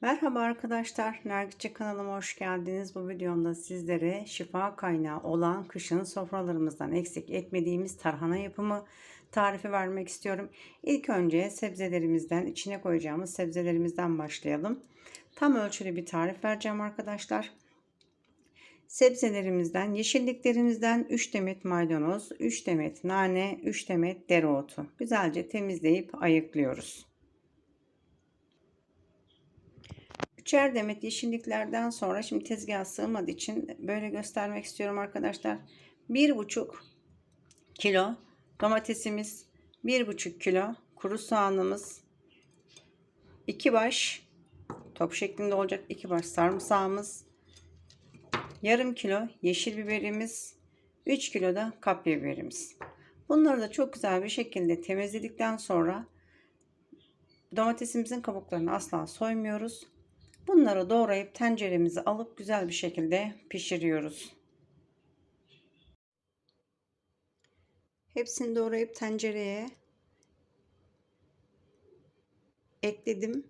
Merhaba arkadaşlar, Nergisçe kanalıma hoş geldiniz. Bu videomda sizlere şifa kaynağı olan kışın sofralarımızdan eksik etmediğimiz tarhana yapımı tarifi vermek istiyorum. İlk önce sebzelerimizden, içine koyacağımız sebzelerimizden başlayalım. Tam ölçülü bir tarif vereceğim arkadaşlar. Sebzelerimizden, yeşilliklerimizden 3 demet maydanoz, 3 demet nane, 3 demet dereotu. Güzelce temizleyip ayıklıyoruz. Üçer demet yeşilliklerden sonra şimdi tezgaha sığmadığı için böyle göstermek istiyorum arkadaşlar. Bir buçuk kilo domatesimiz, bir buçuk kilo kuru soğanımız, iki baş top şeklinde olacak iki baş sarımsağımız, yarım kilo yeşil biberimiz, 3 kilo da kapya biberimiz. Bunları da çok güzel bir şekilde temizledikten sonra domatesimizin kabuklarını asla soymuyoruz. Bunları doğrayıp tenceremize alıp güzel bir şekilde pişiriyoruz. Hepsini doğrayıp tencereye ekledim.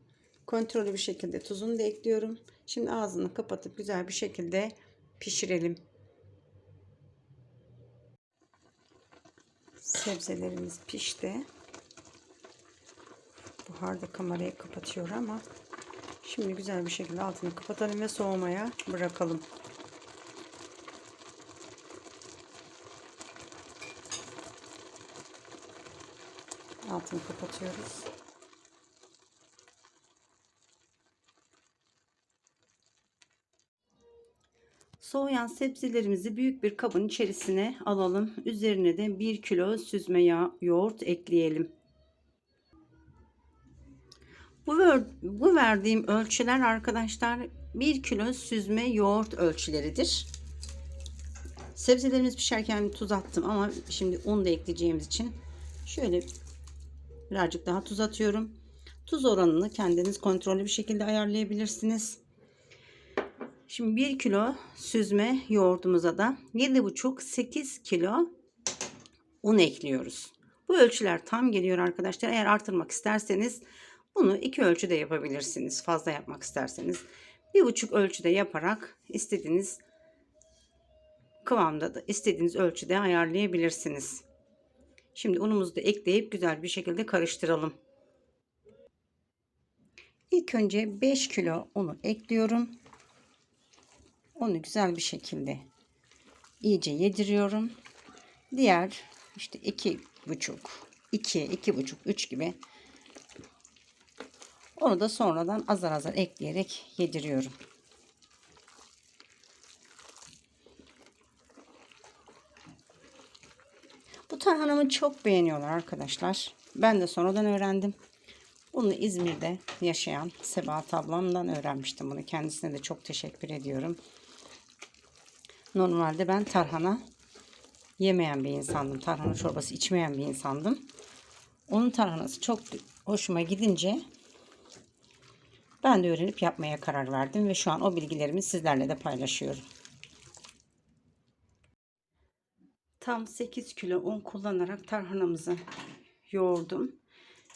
Kontrollü bir şekilde tuzunu da ekliyorum. Şimdi ağzını kapatıp güzel bir şekilde pişirelim. Sebzelerimiz pişti. Buhar da kamerayı kapatıyor ama Şimdi güzel bir şekilde altını kapatalım ve soğumaya bırakalım. Altını kapatıyoruz. Soğuyan sebzelerimizi büyük bir kabın içerisine alalım. Üzerine de 1 kilo süzme yağ, yoğurt ekleyelim. Bu, bu verdiğim ölçüler arkadaşlar 1 kilo süzme yoğurt ölçüleridir. Sebzelerimiz pişerken tuz attım ama şimdi un da ekleyeceğimiz için şöyle birazcık daha tuz atıyorum. Tuz oranını kendiniz kontrollü bir şekilde ayarlayabilirsiniz. Şimdi 1 kilo süzme yoğurdumuza da 7,5-8 kilo un ekliyoruz. Bu ölçüler tam geliyor arkadaşlar. Eğer artırmak isterseniz bunu iki ölçüde yapabilirsiniz. Fazla yapmak isterseniz. Bir buçuk ölçüde yaparak istediğiniz kıvamda da istediğiniz ölçüde ayarlayabilirsiniz. Şimdi unumuzu da ekleyip güzel bir şekilde karıştıralım. İlk önce 5 kilo unu ekliyorum. Onu güzel bir şekilde iyice yediriyorum. Diğer işte iki buçuk, iki, iki buçuk, üç gibi onu da sonradan azar azar ekleyerek yediriyorum. Bu tarhanamı çok beğeniyorlar arkadaşlar. Ben de sonradan öğrendim. Bunu İzmir'de yaşayan Sebahat ablamdan öğrenmiştim bunu. Kendisine de çok teşekkür ediyorum. Normalde ben tarhana yemeyen bir insandım. Tarhana çorbası içmeyen bir insandım. Onun tarhanası çok hoşuma gidince ben de öğrenip yapmaya karar verdim ve şu an o bilgilerimi sizlerle de paylaşıyorum. Tam 8 kilo un kullanarak tarhanamızı yoğurdum.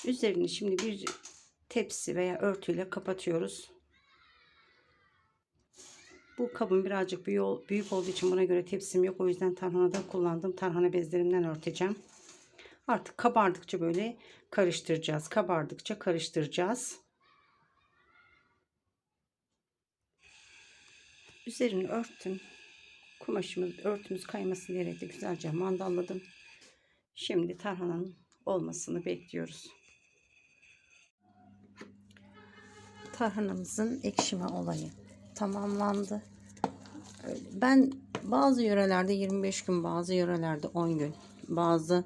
Üzerini şimdi bir tepsi veya örtüyle kapatıyoruz. Bu kabın birazcık büyük olduğu için buna göre tepsim yok. O yüzden tarhanada kullandım. Tarhana bezlerimden örteceğim. Artık kabardıkça böyle karıştıracağız. Kabardıkça karıştıracağız. Üzerini örttüm. Kumaşımız, örtümüz kaymasın diyerek de güzelce mandalladım. Şimdi tarhananın olmasını bekliyoruz. Tarhanamızın ekşime olayı tamamlandı. Ben bazı yörelerde 25 gün, bazı yörelerde 10 gün, bazı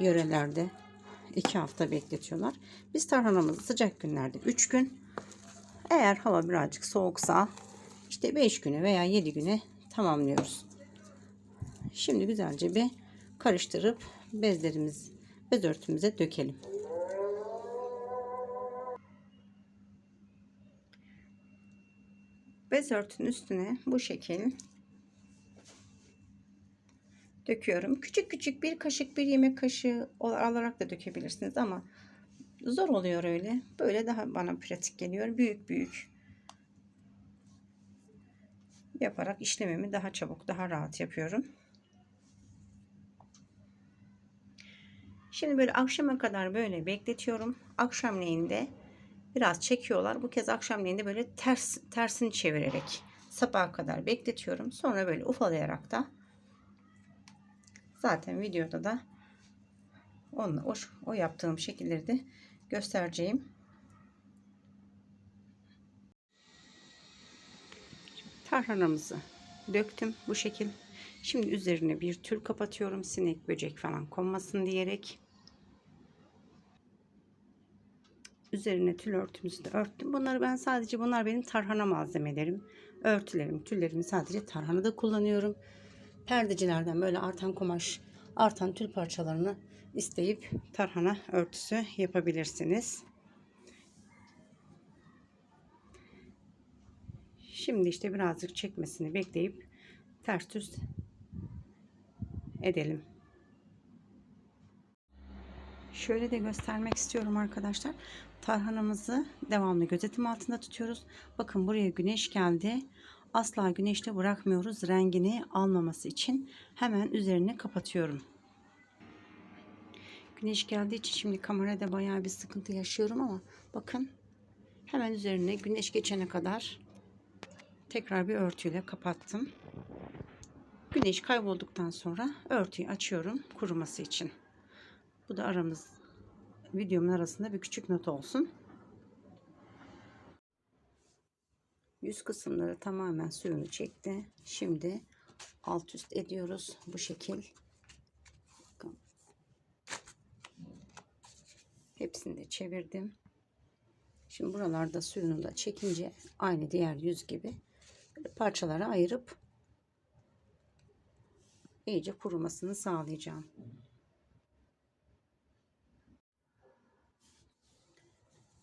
yörelerde 2 hafta bekletiyorlar. Biz tarhanamızı sıcak günlerde 3 gün, eğer hava birazcık soğuksa işte 5 güne veya 7 güne tamamlıyoruz. Şimdi güzelce bir karıştırıp bezlerimiz bez örtümüze dökelim. Bez örtünün üstüne bu şekil döküyorum. Küçük küçük bir kaşık bir yemek kaşığı alarak da dökebilirsiniz ama Zor oluyor öyle. Böyle daha bana pratik geliyor. Büyük büyük yaparak işlemimi daha çabuk, daha rahat yapıyorum. Şimdi böyle akşama kadar böyle bekletiyorum. Akşamleyin de biraz çekiyorlar. Bu kez akşamleyin de böyle ters tersini çevirerek sabaha kadar bekletiyorum. Sonra böyle ufalayarak da zaten videoda da onunla o, o yaptığım şekilleri de göstereceğim. Tarhanamızı döktüm bu şekil. Şimdi üzerine bir tül kapatıyorum. Sinek, böcek falan konmasın diyerek. Üzerine tül örtümüzü de örttüm. Bunları ben sadece bunlar benim tarhana malzemelerim. Örtülerim, tüllerimi sadece tarhanada kullanıyorum. Perdecilerden böyle artan kumaş, artan tül parçalarını isteyip tarhana örtüsü yapabilirsiniz. Şimdi işte birazcık çekmesini bekleyip ters düz edelim. Şöyle de göstermek istiyorum arkadaşlar. Tarhanamızı devamlı gözetim altında tutuyoruz. Bakın buraya güneş geldi. Asla güneşte bırakmıyoruz. Rengini almaması için hemen üzerini kapatıyorum. Güneş geldiği için şimdi kamerada bayağı bir sıkıntı yaşıyorum ama bakın hemen üzerine güneş geçene kadar tekrar bir örtüyle kapattım. Güneş kaybolduktan sonra örtüyü açıyorum kuruması için. Bu da aramız videomun arasında bir küçük not olsun. Yüz kısımları tamamen suyunu çekti. Şimdi alt üst ediyoruz bu şekil. Hepsini de çevirdim. Şimdi buralarda suyunu da çekince aynı diğer yüz gibi parçalara ayırıp iyice kurumasını sağlayacağım.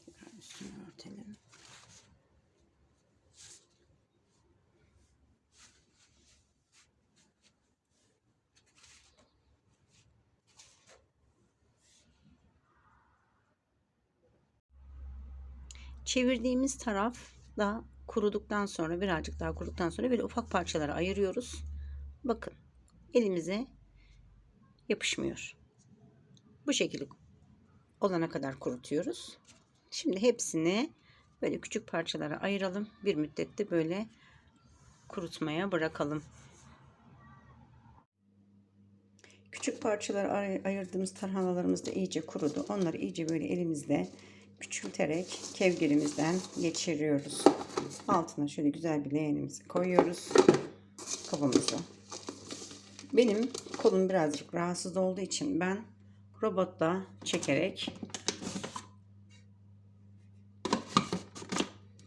Tekrar üstünü örtelim. Çevirdiğimiz taraf da kuruduktan sonra birazcık daha kuruduktan sonra böyle ufak parçalara ayırıyoruz. Bakın elimize yapışmıyor. Bu şekilde olana kadar kurutuyoruz. Şimdi hepsini böyle küçük parçalara ayıralım. Bir müddette böyle kurutmaya bırakalım. Küçük parçalara ay- ayırdığımız tarhanalarımız da iyice kurudu. Onları iyice böyle elimizle küçülterek kevgirimizden geçiriyoruz. Altına şöyle güzel bir leğenimizi koyuyoruz. Kabımızı. Benim kolum birazcık rahatsız olduğu için ben robotla çekerek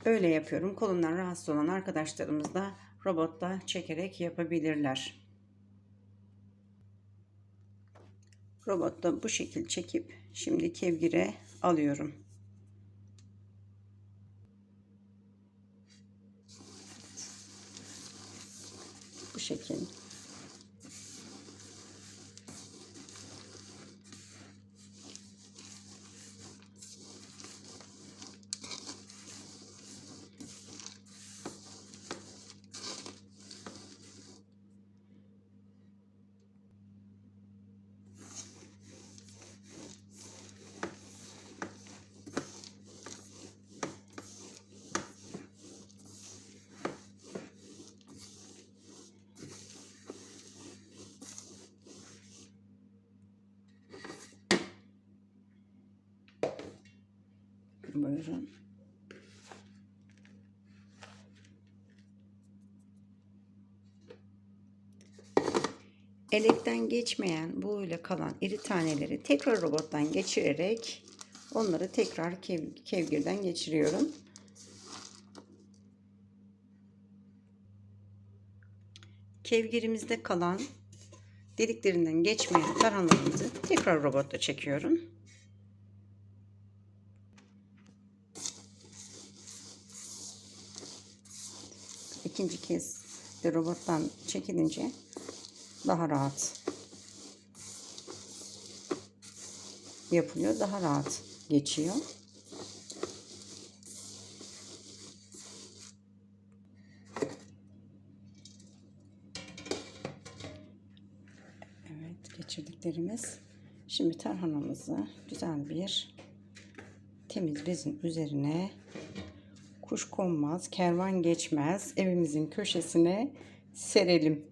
öyle yapıyorum. Kolundan rahatsız olan arkadaşlarımız da robotla çekerek yapabilirler. Robotla bu şekil çekip şimdi kevgire alıyorum. Bu şekil. Buyurun. Elekten geçmeyen bu ile kalan iri taneleri tekrar robottan geçirerek onları tekrar kev kevgirden geçiriyorum. Kevgirimizde kalan deliklerinden geçmeyen tarhanalarımızı tekrar robotla çekiyorum. İkinci kez de robottan çekilince daha rahat yapılıyor. Daha rahat geçiyor. Evet geçirdiklerimiz. Şimdi tarhanamızı güzel bir temiz bezin üzerine kuş konmaz, kervan geçmez evimizin köşesine serelim.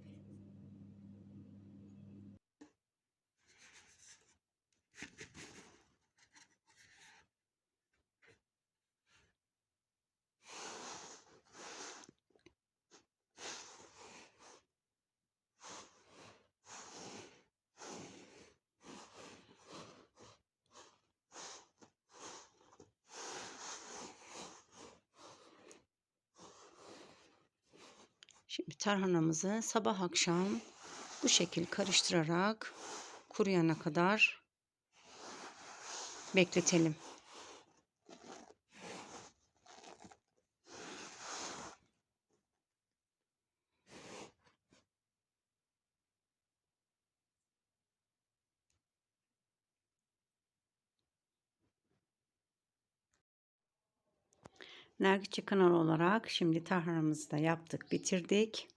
Şimdi tarhanamızı sabah akşam bu şekil karıştırarak kuruyana kadar bekletelim. Nergiçe kanalı olarak şimdi tarhanamızı da yaptık, bitirdik.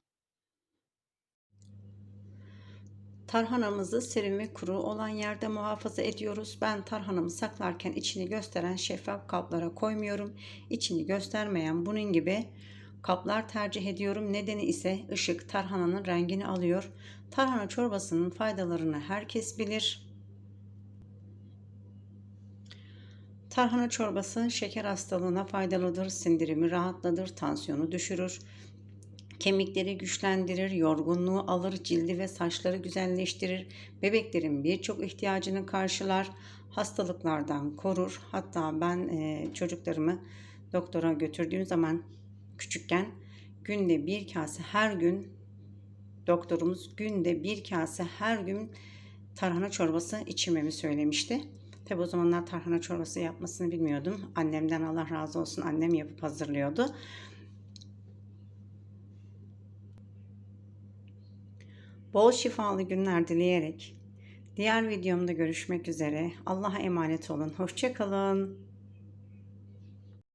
Tarhanamızı serin ve kuru olan yerde muhafaza ediyoruz. Ben tarhanamı saklarken içini gösteren şeffaf kaplara koymuyorum. İçini göstermeyen bunun gibi kaplar tercih ediyorum. Nedeni ise ışık tarhananın rengini alıyor. Tarhana çorbasının faydalarını herkes bilir. Tarhana çorbası şeker hastalığına faydalıdır, sindirimi rahatlatır, tansiyonu düşürür, kemikleri güçlendirir, yorgunluğu alır, cildi ve saçları güzelleştirir, bebeklerin birçok ihtiyacını karşılar, hastalıklardan korur. Hatta ben e, çocuklarımı doktora götürdüğüm zaman küçükken günde bir kase her gün doktorumuz günde bir kase her gün tarhana çorbası içirmemi söylemişti. Tabi o zamanlar tarhana çorbası yapmasını bilmiyordum. Annemden Allah razı olsun annem yapıp hazırlıyordu. Bol şifalı günler dileyerek diğer videomda görüşmek üzere. Allah'a emanet olun. Hoşçakalın.